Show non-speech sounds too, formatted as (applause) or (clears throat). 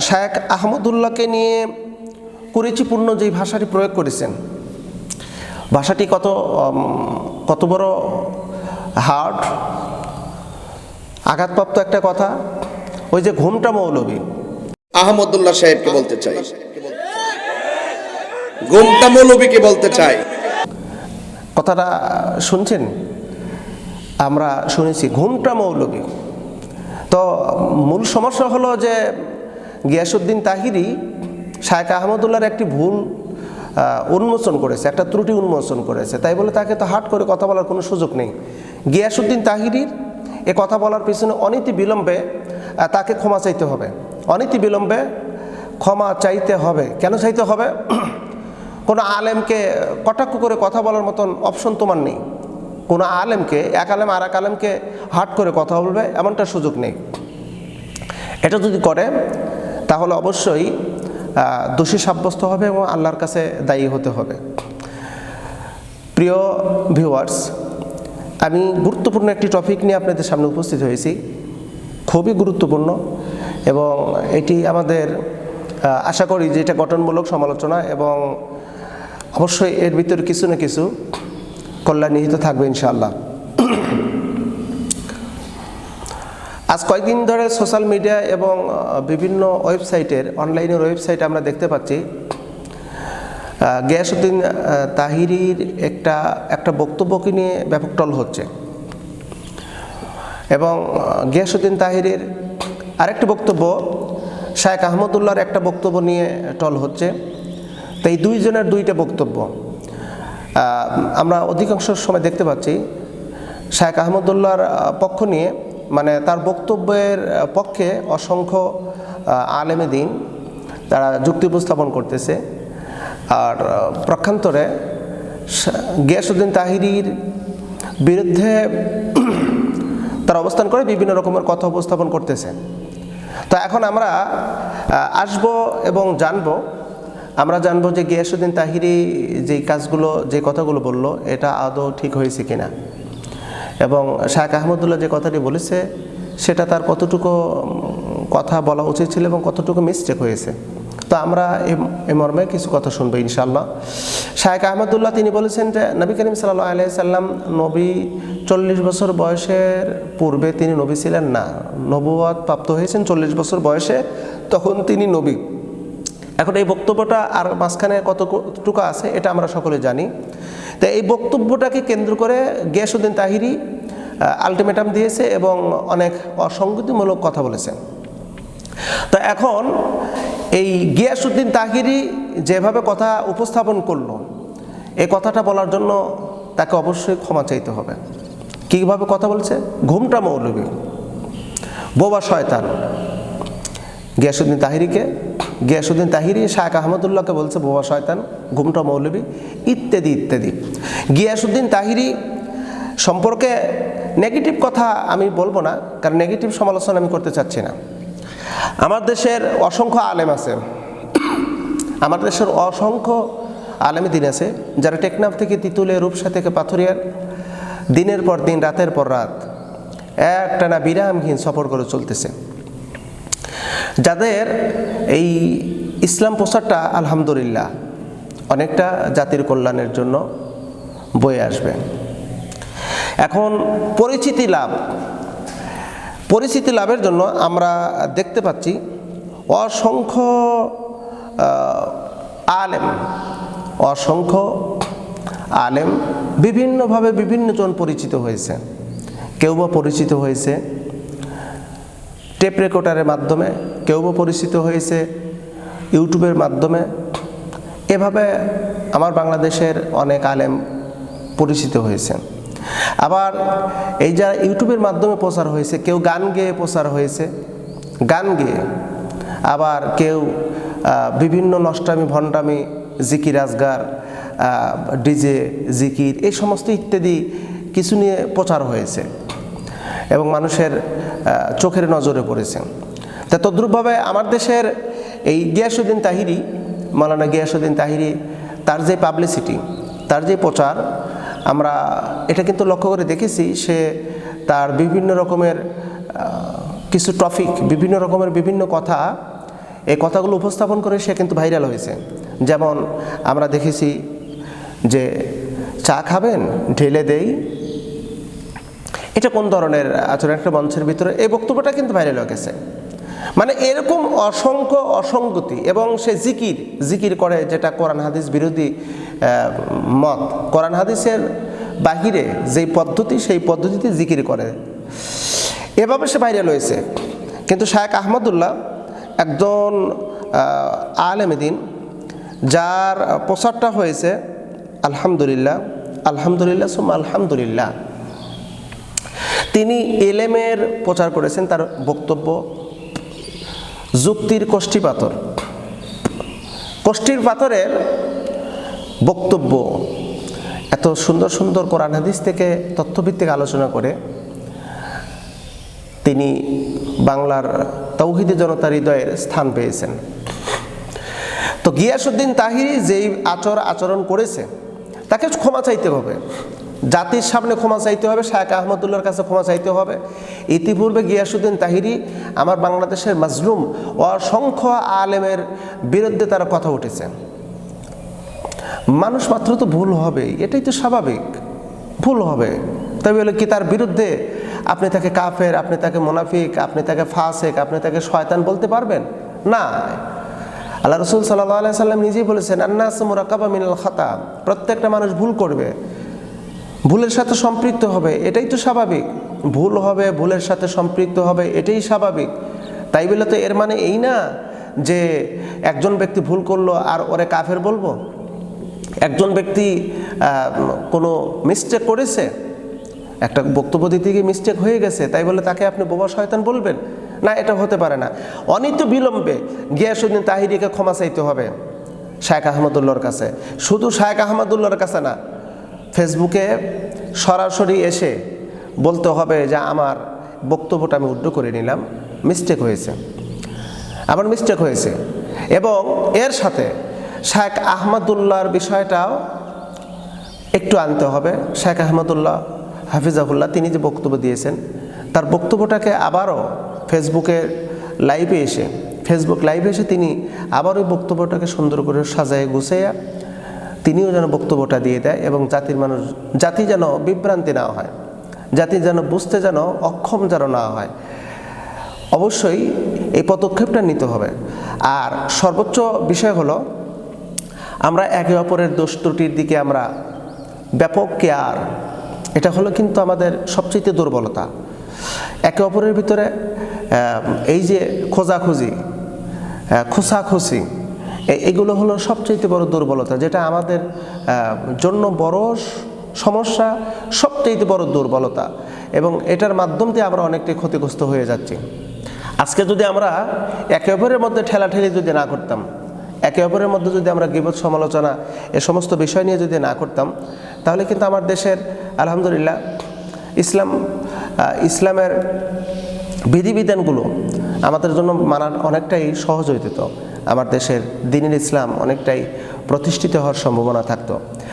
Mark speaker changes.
Speaker 1: শায়েখ আহমদুল্লাহকে নিয়ে কুরুচিপূর্ণ যেই ভাষাটি প্রয়োগ করেছেন ভাষাটি কত কত বড় হার্ড আঘাতপ্রাপ্ত একটা কথা ওই যে ঘুমটা মৌলবী।
Speaker 2: আহমদুল্লাহ সাহেবকে বলতে চাই। ঘুমটা মৌলবীকে বলতে চাই।
Speaker 1: কথাটা শুনছেন? আমরা শুনেছি ঘুমটা মৌলবী। তো মূল সমস্যা হলো যে গিয়াসুদ্দিন তাহিরি শায়েখ আহমদুল্লাহর একটি ভুল উন্মোচন করেছে, একটা ত্রুটি উন্মোচন করেছে। তাই বলে তাকে তো হাট করে কথা বলার কোনো সুযোগ নেই। গিয়াসুদ্দিন তাহিরির এ কথা বলার পিছনে অনীতি বিলম্বে তাকে ক্ষমা চাইতে হবে। অনীতি বিলম্বে ক্ষমা চাইতে হবে। কেন চাইতে হবে? (clears throat) কোনো আলেমকে কটাক্ষ করে কথা বলার মতন অপশন তোমার নেই। কোনো আলেমকে, এক আলেম আর এক আলেমকে হাট করে কথা বলবে, এমনটা সুযোগ নেই। এটা যদি করে তাহলে অবশ্যই দোষী সাব্যস্ত হবে এবং আল্লাহর কাছে দায়ী হতে হবে। প্রিয় ভিউয়ার্স আমি গুরুত্বপূর্ণ একটি টপিক নিয়ে আপনাদের সামনে উপস্থিত হয়েছি। খুবই গুরুত্বপূর্ণ এবং এটি আমাদের আশা করি যে এটা গঠনমূলক সমালোচনা এবং অবশ্যই এর ভিতরে কিছু না কিছু কল্যাণ নিহিত থাকবে ইনশাআল্লাহ। আজ কয়েকদিন ধরে সোশ্যাল মিডিয়া এবং বিভিন্ন ওয়েবসাইটের, অনলাইনের ওয়েবসাইটে আমরা দেখতে পাচ্ছি। গিয়াসুদ্দিন তাহিরির একটা একটা বক্তব্যকে নিয়ে ব্যাপক টল হচ্ছে। এবং গিয়াসুদ্দিন তাহিরের আরেকটি বক্তব্য, শায়েখ আহমদুল্লাহর একটা বক্তব্য নিয়ে টল হচ্ছে। তো এই দুইজনের দুইটা বক্তব্য আমরা অধিকাংশ সময় দেখতে পাচ্ছি। শায়েখ আহমদুল্লাহর পক্ষ নিয়ে মানে তার বক্তব্যের পক্ষে অসংখ্য আলেমে দিন তারা যুক্তি উপস্থাপন করতেছে। আর প্রক্ষান্তরে গিয়াসুদ্দিন তাহিরির বিরুদ্ধে (clears throat) তারা অবস্থান করে বিভিন্ন রকমের কথা উপস্থাপন করতেছে। তো এখন আমরা আসব এবং জানব, আমরা জানব যে গিয়াসুদ্দিন তাহিরি যেই কাজগুলো, যে কথাগুলো বলল, এটা আদৌ ঠিক হয়েছে কিনা। এবং শাহ আহমদুল্লাহ যে কথাটি বলেছে, সেটা তার কতটুকু কথা বলা উচিত ছিল এবং কতটুকু মিস্টেক হয়েছে। তো আমরা এ- মর্মে কিছু কথা শুনব ইনশাল্লাহ শাহেক আহমদুল্লাহ তিনি বলেছেন যে, নবী করিম সাল্লাহ আলাইসাল্লাম নবী চল্লিশ বছর বয়সের পূর্বে তিনি নবী ছিলেন না। নবুয়াদ প্রাপ্ত হয়েছেন চল্লিশ বছর বয়সে, তখন তিনি নবী। এখন এই বক্তব্যটা আর মাঝখানে কতটুকু আছে, এটা আমরা সকলে জানি। তো এই বক্তব্যটাকে কেন্দ্র করে গিয়াসুদ্দিন তাহিরি আলটিমেটাম দিয়েছে এবং অনেক অসঙ্গতিমূলক কথা বলেছেন। তো এখন এই গিয়াসুদ্দিন তাহিরি যেভাবে কথা উপস্থাপন করল এই কথাটা বলার জন্য তাকে অবশ্যই ক্ষমা চাইতে হবে। কীভাবে কথা বলছে? ঘুমটা মৌলবী, বোবা শয়তান গিয়াসুদ্দিন তাহিরিকে গিয়াসুদ্দিন তাহিরি শাহ আহমদুল্লাহকে বলছে বোবা শয়তান, ঘুমটা মৌলবী, ইত্যাদি ইত্যাদি। গিয়াসুদ্দিন তাহিরি সম্পর্কে নেগেটিভ কথা আমি বলব না, কারণ নেগেটিভ সমালোচনা আমি করতে চাচ্ছি না। আমার দেশের অসংখ্য আলেম আছে, আমার দেশের অসংখ্য আলেমী দিন আছে, যারা টেকনাফ থেকে তিতুলে রূপসা থেকে পাথরিয়ার দিনের পর দিন, রাতের পর রাত একটানা বিরামহীন সফর করে চলতেছে। যাদের এই ইসলাম প্রচারটা আলহামদুলিল্লাহ অনেকটা জাতির কল্যাণের জন্য বয়ে আসবে। এখন পরিচিতি লাভ। পরিচিতি লাভের জন্য আমরা দেখতে পাচ্ছি অসংখ্য আলেম অসংখ্য আলেম বিভিন্নভাবে বিভিন্নজন পরিচিত হয়েছে। কেউ বা পরিচিত হয়েছে টেপ রেকর্ডারের মাধ্যমে কেউ পরিচিত হয়েছে, ইউটিউবের মাধ্যমে। এভাবে আমার বাংলাদেশের অনেক আলেম পরিচিত হয়েছে আবার এই যা ইউটিউবের মাধ্যমে প্রচার হয়েছে, কেউ গান গেয়ে প্রচার হয়েছে, গান গেয়ে। আবার কেউ বিভিন্ন নষ্টামি, ভণ্ডামি, জিকির আজগার ডিজে, জিকির, এই সমস্ত ইত্যাদি কিছু নিয়ে প্রচার হয়েছে। এবং মানুষের চোখের নজরে পড়েছে। তা তদ্রূপভাবে আমার দেশের এই গিয়াসুদ্দিন তাহিরি মালানা গিয়াসুদ্দিন তাহিরি, তার যে পাবলিসিটি তার যে প্রচার, আমরা এটা কিন্তু লক্ষ্য করে দেখেছি সে তার বিভিন্ন রকমের কিছু টপিক বিভিন্ন রকমের বিভিন্ন কথা, এই কথাগুলো উপস্থাপন করে সে কিন্তু ভাইরাল হয়েছে। যেমন আমরা দেখেছি যে চা খাবেন, ঢেলে দেই এটা কোন ধরনের আচরণ? একটা মঞ্চের ভিতরে এই বক্তব্যটা কিন্তু ভাইরাল হয়ে গেছে। মানে এরকম অসংখ্য অসঙ্গতি এবং সে জিকির জিকির করে যেটা কোরআন হাদিস বিরোধী মত। কোরআন হাদিসের বাহিরে যেই পদ্ধতি, সেই পদ্ধতিতে জিকির করে। এভাবে সে ভাইরাল হয়েছে। কিন্তু শায়েক আহমদুল্লাহ একজন আলেমেদিন যার প্রচারটা হয়েছে, আলহামদুলিল্লাহ আলহামদুলিল্লাহ, সুম্মা আলহামদুলিল্লাহ। তিনি এলেমের প্রচার করেছেন, তার বক্তব্য, যুক্তির কষ্টি পাথর। কষ্টির পাথরের বক্তব্য, এত সুন্দর সুন্দর কোরআন হাদিস থেকে তথ্যভিত্তিক আলোচনা করে তিনি বাংলার তৌহিদি জনতার হৃদয়ের স্থান পেয়েছেন। তো গিয়াসুদ্দিন তাহিরি যেই আচর আচরণ করেছে তাকে ক্ষমা চাইতে হবে। জাতির সামনে ক্ষমা চাইতে হবে শায়েক আহমদুল্লাহর কাছে ক্ষমা চাইতে হবে। ইতিপূর্বে গিয়াসুদ্দিন তাহিরি আমার বাংলাদেশের মাজলুম অসংখ্য আলেমের বিরুদ্ধে তারা কথা উঠেছে। মানুষ মাত্র তো ভুল হবেই এটাই তো স্বাভাবিক। ভুল হবে। তবে হলো কি, তার বিরুদ্ধে আপনি তাকে কাফের, আপনি তাকে মোনাফিক, আপনি তাকে ফাসেক, আপনি তাকে শয়তান বলতে পারবেন? না। আল্লাহ রসুল সাল্লাহ সাল্লাম নিজেই বলেছেন, আন্নাস মুরাকাবা মিনাল খাতা প্রত্যেকটা মানুষ ভুল করবে। ভুলের সাথে সম্পৃক্ত হবে, এটাই তো স্বাভাবিক। ভুল হবে, ভুলের সাথে সম্পৃক্ত হবে, এটাই স্বাভাবিক। তাই বলে তো এর মানে এই না যে একজন ব্যক্তি ভুল করল আর ওরে কাফের বলব? একজন ব্যক্তি কোনো মিস্টেক করেছে? একটা বক্তব্য দিতে গিয়ে মিস্টেক হয়ে গেছে, তাই বলে তাকে আপনি বোবা শয়তান বলবেন? না, এটা হতে পারে না। অনিত বিলম্বে গিয়াসুদ্দিন তাহিরিকে ক্ষমা চাইতে হবে, শায়েখ আহমদুল্লাহর কাছে। শুধু শায়েখ আহমদুল্লাহর কাছে না, ফেসবুকে সরাসরি এসে বলতে হবে যে, আমার বক্তব্যটা আমি উড্ড করে নিলাম মিস্টেক হয়েছে। আমার মিস্টেক হয়েছে। এবং এর সাথে শেখ আহমদুল্লাহর বিষয়টাও একটু আনতে হবে। শেখ আহমদুল্লাহ হাফিজাহুল্লাহ, তিনি যে বক্তব্য দিয়েছেন, তার বক্তব্যটাকে আবারও ফেসবুকে লাইভে এসে, ফেসবুক লাইভে এসে তিনি আবার ওই বক্তব্যটাকে সুন্দর করে সাজায় গুছাইয়া তিনিও যেন বক্তব্যটা দিয়ে দেয় এবং জাতির মানুষ, জাতি যেন বিভ্রান্তি না হয়, জাতি যেন বুঝতে যেন অক্ষম যেন না হয়। অবশ্যই এই পদক্ষেপটা নিতে হবে। আর সর্বোচ্চ বিষয় হলো, আমরা একে অপরের দোষ ত্রুটির দিকে আমরা ব্যাপক কেয়ার। এটা হলো কিন্তু আমাদের সবচেয়ে দুর্বলতা। একে অপরের ভিতরে এই যে খোঁজাখুঁজি আহ, এগুলো হলো সবচেয়ে বড় দুর্বলতা যেটা আমাদের জন্য বড় সমস্যা সবচেয়ে বড় দুর্বলতা। এবং এটার মাধ্যম দিয়ে আমরা অনেকটাই ক্ষতিগ্রস্ত হয়ে যাচ্ছি। আজকে যদি আমরা একে অপরের মধ্যে ঠেলাঠেলি যদি না করতাম একে অপরের মধ্যে যদি আমরা গিবত সমালোচনা এ সমস্ত বিষয় নিয়ে যদি না করতাম তাহলে কিন্তু আমার দেশের আলহামদুলিল্লাহ ইসলাম ইসলামের বিধিবিধানগুলো আমাদের জন্য মানার অনেকটাই সহজ হইতে আমার দেশের দিনের ইসলাম অনেকটাই প্রতিষ্ঠিত হওয়ার সম্ভাবনা থাকতো।